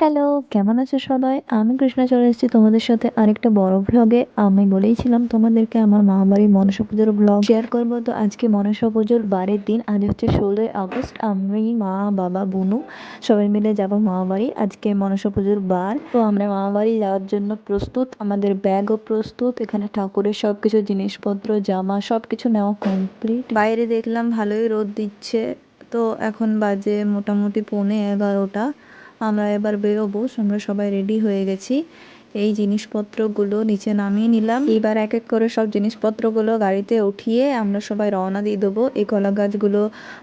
Hello কেমন আছো সবাই? আমি কৃষ্ণা চলে এসেছি তোমাদের সাথে আরেকটা বড় ভ্লগে আমি বলেইছিলাম তোমাদেরকে আমার মা বাড়ির মনসা পুজোর ব্লগ শেয়ার করব। তো আজকে মনসা পুজোর বারের দিন, আজ হচ্ছে ষোলোই আগস্ট। আমি, মা, বাবা, বুনু সবাই মিলে যাব মামা বাড়ি আজকে মনসা পুজোর বার। তো আমরা মামা বাড়ি যাওয়ার জন্য প্রস্তুত। আমাদের ব্যাগও প্রস্তুত। এখানে ঠাকুরের সব কিছু জিনিসপত্র, জামা সব কিছু নেওয়া কমপ্লিট বাইরে দেখলাম ভালোই রোদ দিচ্ছে। তো এখন বাজে মোটামুটি পৌনে এগারোটা। আমরা এবার বেরোবো আমরা সবাই রেডি হয়ে গেছি। এই জিনিসপত্রগুলো নিচে নামিয়ে নিলাম। এবার এক এক করে সব জিনিসপত্রগুলো গাড়িতে উঠিয়ে আমরা সবাই রওনা দিয়ে দেবো। এই কলা গাছগুলো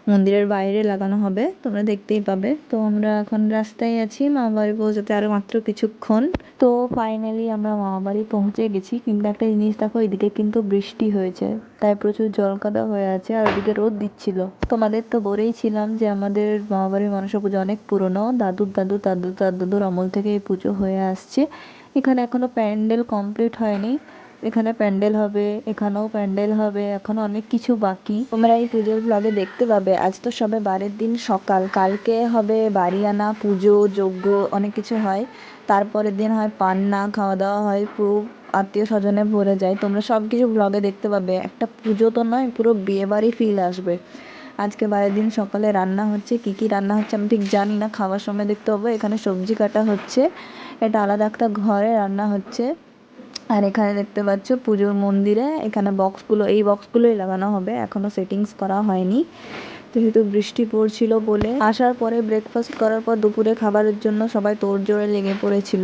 মন্দিরের বাইরে লাগানো হবে, তোমরা দেখতেই পাবে। তো আমরা এখন রাস্তায় আছি মামা বাড়ি পৌঁছাতে আরও মাত্র কিছুক্ষণ। তো ফাইনালি আমরা মামা বাড়ি পৌঁছে গেছি। কিন্তু একটা জিনিস দেখো, এদিকে কিন্তু বৃষ্টি হয়েছে। তাই প্রচুর জল কাদা হয়ে আছে আর ওদিকে রোদ দিচ্ছিল। তোমাদের তো বলেইছিলাম যে আমাদের মামা বাড়ির মনসা পুজো অনেক পুরনো। দাদুর দাদু দাদু, দাদুর আমল থেকে এই পুজো হয়ে আসছে। এখানে এখনও প্যান্ডেল কমপ্লিট হয়নি। এখানে প্যান্ডেল হবে, এখানেও প্যান্ডেল হবে, এখনও অনেক কিছু বাকি। তোমরা এই পুজোর ব্লগে দেখতে পাবে। আজ তো সবে বারের দিন সকাল। কালকে হবে বাড়ি আনা পুজো, যজ্ঞ, অনেক কিছু হয়। তারপরের দিন হয় পান্না খাওয়া দাওয়া হয়। পুরো আত্মীয় স্বজনে ভরে যায়। তোমরা সব কিছু ব্লগে দেখতে পাবে। একটা পুজো তো নয়, পুরো বিয়ে বাড়ি ফিল আসবে। আজকে বারের দিন সকালে রান্না হচ্ছে। কী কী রান্না হচ্ছে আমি ঠিক জানি না। খাওয়ার সময় দেখতে পাবো। এখানে সবজি কাটা হচ্ছে। এটা আলাদা একটা ঘরে রান্না হচ্ছে। আর এখানে দেখতে পাচ্ছ পুজোর মন্দিরে এখানে বক্সগুলো, এই বক্সগুলোই লাগানো হবে। এখনও সেটিংস করা হয়নি। যেহেতু বৃষ্টি পড়ছিল বলে আসার পরে ব্রেকফাস্ট করার পর দুপুরে খাবারের জন্য সবাই তোড়জোড়ে লেগে পড়েছিল।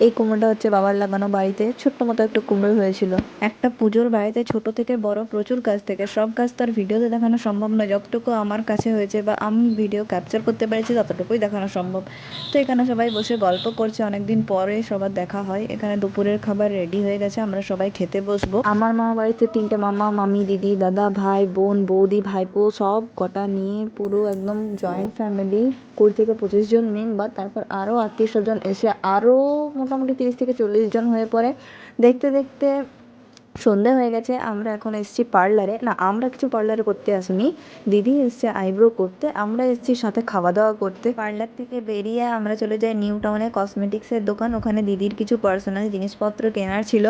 এই কুমড়োটা হচ্ছে বাবার লাগানো বাড়িতে। ছোট্ট মতো একটা কুমড়ো হয়েছিল। একটা পুজোর বাড়িতে ছোট থেকে বড় প্রচুর গাছ থেকে। সব গাছ তো আর ভিডিওতে দেখানো সম্ভব নয়। যতটুকু আমার কাছে হয়েছে বা আমি ভিডিও ক্যাপচার করতে পেরেছি, ততটুকুই দেখানো সম্ভব। তো এখানে সবাই বসে গল্প করছে। অনেকদিন পরে সবার দেখা হয়। এখানে দুপুরের খাবার রেডি হয়ে গেছে। আমরা সবাই খেতে বসবো। আমার মামা বাড়িতে তিনটে মামা, মামি, দিদি, দাদা, ভাই, বোন, বৌদি, ভাইপো সব কটা নিয়ে পুরো একদম জয়েন্ট ফ্যামিলি কুড়ি থেকে পঁচিশ জন মেম্বার তারপর আরও আত্মীয় স্বজন এসে আরও মোটামুটি তিরিশ থেকে চল্লিশ জন হয়ে পড়ে। দেখতে দেখতে সন্ধে হয়ে গেছে, আমরা এখন এসেছি পার্লারে। না, আমরা কিছু পার্লারে করতে আসিনি। দিদি এসছে আইব্রো করতে, আমরা এসেছি সাথে খাওয়া দাওয়া করতে। পার্লার থেকে বেরিয়ে আমরা চলে যাই নিউ টাউনে কসমেটিক্সের দোকান। ওখানে দিদির কিছু পার্সোনাল জিনিসপত্র কেনার ছিল।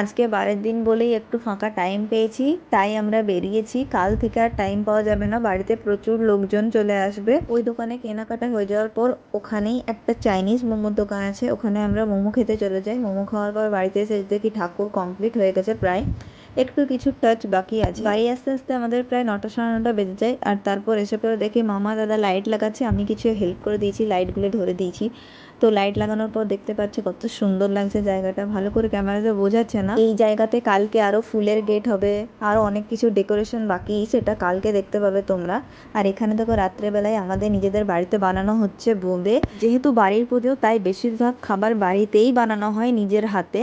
আজকে বারের দিন বলেই একটু ফাঁকা টাইম পেয়েছি, তাই আমরা বেরিয়েছি। কাল থেকে আর টাইম পাওয়া যাবে না, বাড়িতে প্রচুর লোকজন চলে আসবে। ওই দোকানে কেনাকাটা হয়ে যাওয়ার পর ওখানেই একটা চাইনিজ মোমোর দোকান আছে, ওখানে আমরা মোমো খেতে চলে যাই। মোমো খাওয়ার পর বাড়িতে এসে দেখি ঠাকুর কমপ্লিট হয়ে গেছে। প্রায়। একটু কিছু টাচ বাকি আছে। বাড়ি আসতে আসতে আমাদের প্রায় নটা সাড়ে নটা বেজে যায়। আর তারপর এসে পরে দেখি মামা, দাদা লাইট লাগাচ্ছে। আমি কিছু হেল্প করে দিয়েছি লাইটগুলো ধরে দিয়েছি। তো লাইট লাগানোর পর দেখতে পাচ্ছে কত সুন্দর লাগছে জায়গাটা। ভালো করে ক্যামেরাতে বোঝাচ্ছে না। এই জায়গাতে কালকে আরও ফুলের গেট হবে আরও অনেক কিছু ডেকোরেশন বাকি, সেটা কালকে দেখতে পাবে তোমরা। আর এখানে দেখো রাত্রেবেলায় আমাদের নিজেদের বাড়িতে বানানো হচ্ছে বোঁদে। যেহেতু বাড়ির পুজো, তাই বেশিরভাগ খাবার বাড়িতেই বানানো হয় নিজের হাতে।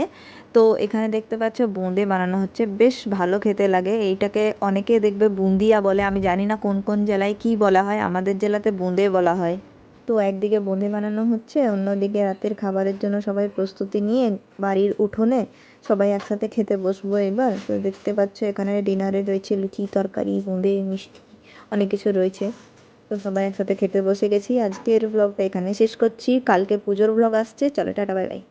তো এখানে দেখতে পাচ্ছ বোঁদে বানানো হচ্ছে। বেশ ভালো খেতে লাগে। এইটাকে অনেকে দেখবে বুন্দিয়া বলে। আমি জানি না কোন কোন জেলায় কী বলা হয়। আমাদের জেলাতে বোঁদে বলা হয়। তো একদিকে বোঁদে বানানো হচ্ছে, অন্যদিকে রাতের খাবারের জন্য সবাই প্রস্তুতি নিয়ে বাড়ির উঠোনে সবাই একসাথে খেতে বসবো এবার। তো দেখতে পাচ্ছ এখানে ডিনারে রয়েছে লুচি, তরকারি, বোঁদে, মিষ্টি অনেক কিছু রয়েছে। তো সবাই একসাথে খেতে বসে গেছি। আজকের ব্লগটা এখানে শেষ করছি। কালকে পুজোর ব্লগ আসছে। চলো টাটা, বাই বাই।